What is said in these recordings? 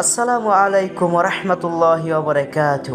আসসালামু আলাইকুম রহমতুল্লাহ বরকাত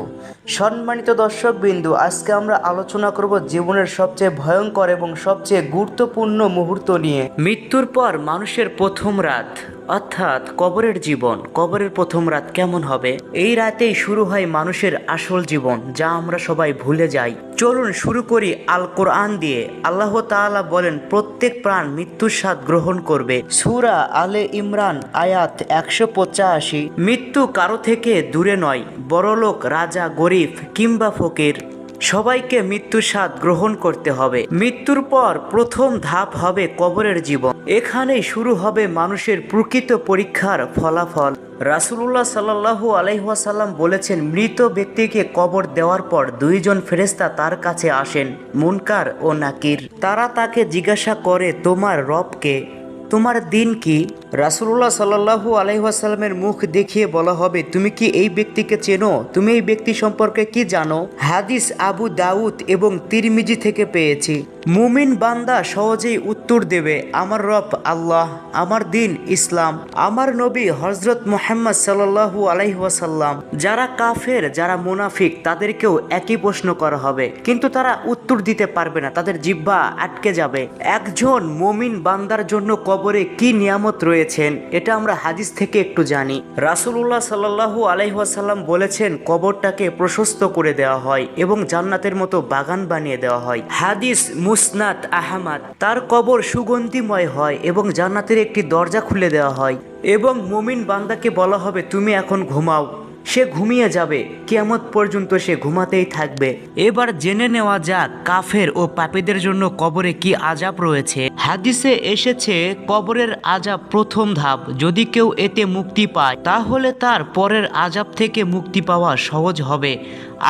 সম্মানিত দর্শক বিন্দু আজকে আমরা আলোচনা করব জীবনের সবচেয়ে ভয়ঙ্কর এবং সবচেয়ে গুরুত্বপূর্ণ মুহূর্ত নিয়ে। মৃত্যুর পর মানুষের প্রথম রাত। অর্থাৎ কবরের জীবন, কবরের প্রথম রাত কেমন হবে? এই রাতেই শুরু হয় মানুষের আসল জীবন, যা আমরা সবাই ভুলে যাই। চলুন শুরু করি আল কোরআন দিয়ে। আল্লাহ তাআলা বলেন, প্রত্যেক প্রাণ মৃত্যুর স্বাদ গ্রহণ করবে। সুরা আলে ইমরান, আয়াত একশো পঁচাশি। মৃত্যু কারও থেকে দূরে নয়, বড়লোক, রাজা, গরিব কিংবা ফকির। সবাইকে মৃত্যুর স্বাদ গ্রহণ করতে হবে। মৃত্যুর পর প্রথম ধাপ হবে কবরের জীবন। এখানেই শুরু হবে মানুষের প্রকৃত পরীক্ষার ফলাফল। রাসুলুল্লাহ সাল্লাহু আলাইহাসাল্লাম বলেছেন, মৃত ব্যক্তিকে কবর দেওয়ার পর দুইজন ফেরেস্তা তার কাছে আসেন, মুনকার ও নাকির। তারা তাকে জিজ্ঞাসা করে, তোমার রবকে তোমার দিন কি? রাসুল্লাহ সাল্লাহু আলাইহাসাল্লামের মুখ দেখিয়ে বলা হবে, তুমি কি এই ব্যক্তিকে চেনো? তুমি এই ব্যক্তি সম্পর্কে কি জানো? হাদিস আবু দাউদ এবং তিরমিজি থেকে পেয়েছি। মুমিন বান্দা সহজেই উত্তর দেবে, আমার রব আল্লাহ, আমার দিন ইসলাম, আমার নবী হজরত মোহাম্মদ সাল্লাহু আলাইহাসাল্লাম যারা কাফের, যারা মুনাফিক, তাদেরকেও একই প্রশ্ন করা হবে। কিন্তু তারা উত্তর দিতে পারবে না, তাদের জিব্বা আটকে যাবে। একজন মুমিন বান্দার জন্য কবরে কি নিয়ামত রয়েছেন, এটা আমরা হাদিস থেকে একটু জানি। রাসুল্লাহ সাল্লাহু আলাইহাসাল্লাম বলেছেন, কবরটাকে প্রশস্ত করে দেওয়া হয় এবং জান্নাতের মতো বাগান বানিয়ে দেওয়া হয়। হাদিস মুসনাত আহমাদ। তার কবর সুগন্ধিময় হয় এবং জান্নাতের একটি দরজা খুলে দেওয়া হয় এবং মুমিন বান্দাকে বলা হবে, তুমি এখন ঘুমাও। সে ঘুমিয়ে যাবে। কিয়ামত পর্যন্ত সে ঘুমাতেই থাকবে। এবার জেনে নেওয়া যাক, কাফের ও পাপীদের জন্য কবরে কি আজাব রয়েছে। হাদিসে এসেছে, কবরের আজাব প্রথম ধাপ। যদি কেউ এতে মুক্তি পায়, তাহলে তার পরের আজাব থেকে মুক্তি পাওয়া সহজ হবে।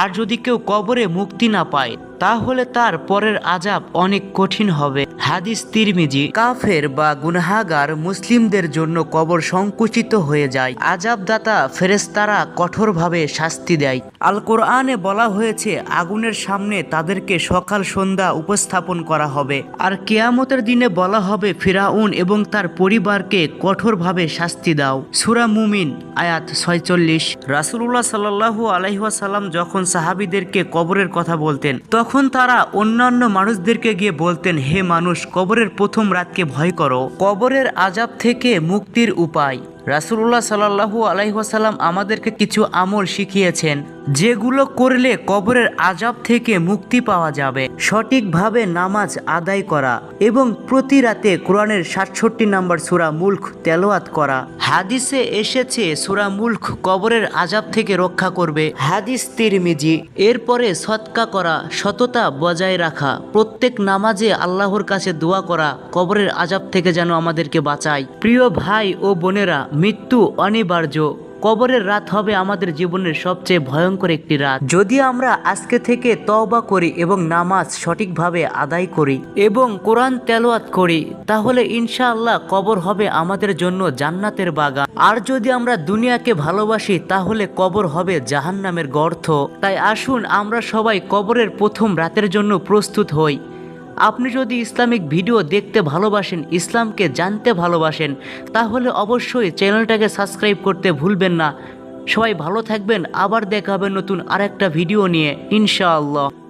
আর যদি কেউ কবরে মুক্তি না পায় তাহলে তার পরের আজাব অনেক কঠিন হবে। হাদিস তিরমিজি, কাফের বা গুনহাগার মুসলিমদের জন্য কবর সংকুচিত হয়ে যায়। আজাবদাতা ফেরেস্তারা কঠোরভাবে শাস্তি দেয়। আল কোরআনে বলা হয়েছে, আগুনের সামনে তাদেরকে সকাল সন্ধ্যা উপস্থাপন করা হবে। আর কেয়ামতের দিনে বলা হবে, ফিরাউন এবং তার পরিবারকে কঠোরভাবে শাস্তি দাও। সুরা মুমিন, আয়াত ছয়চল্লিশ। রাসুল্লাহ সাল্লাহু আলাইহাসাল্লাম যখন সাহাবিদেরকে কবরের কথা বলতেন, তখন তারা অন্যান্য মানুষদেরকে গিয়ে বলতেন, হে মানুষ, কবরের প্রথম রাতকে ভয় করো। কবরের আজাব থেকে মুক্তির উপায়। রাসুল্লাহ সাল্লাহু আলাইহাসাল্লাম আমাদেরকে কিছু আমল শিখিয়েছেন। যেগুলো করলে কবরের আজাব থেকে মুক্তি পাওয়া যাবে। সঠিকভাবে নামাজ আদায় করা এবং প্রতি রাতে কোরআনের সাতষট্টি নম্বর সুরা মুল্ক তেলোয়াত করা। হাদিসে এসেছে, সুরা মুল্ক কবরের আজাব থেকে রক্ষা করবে। হাদিস তিরমিজি, এরপরে সৎকা করা, সততা বজায় রাখা। প্রত্যেক নামাজে আল্লাহর কাছে দোয়া করা, কবরের আজাব থেকে যেন আমাদেরকে বাঁচায়। প্রিয় ভাই ও বোনেরা, মৃত্যু অনিবার্য। কবরের রাত হবে আমাদের জীবনের সবচেয়ে ভয়ঙ্কর একটি রাত। যদি আমরা আজকে থেকে তওবা করি এবং নামাজ সঠিকভাবে আদায় করি এবং কোরআন তেলাওয়াত করি, তাহলে ইনশাআল্লাহ কবর হবে আমাদের জন্য জান্নাতের বাগান। আর যদি আমরা দুনিয়াকে ভালোবাসি, তাহলে কবর হবে জাহান্নামের গর্ত। তাই আসুন আমরা সবাই কবরের প্রথম রাতের জন্য প্রস্তুত হই। আপনি যদি ইসলামিক ভিডিও দেখতে ভালোবাসেন, ইসলামকে জানতে ভালোবাসেন, তাহলে অবশ্যই চ্যানেলটাকে সাবস্ক্রাইব করতে ভুলবেন না। সবাই ভালো থাকবেন, আবার দেখা হবে নতুন আরেকটা ভিডিও নিয়ে, ইনশাআল্লাহ।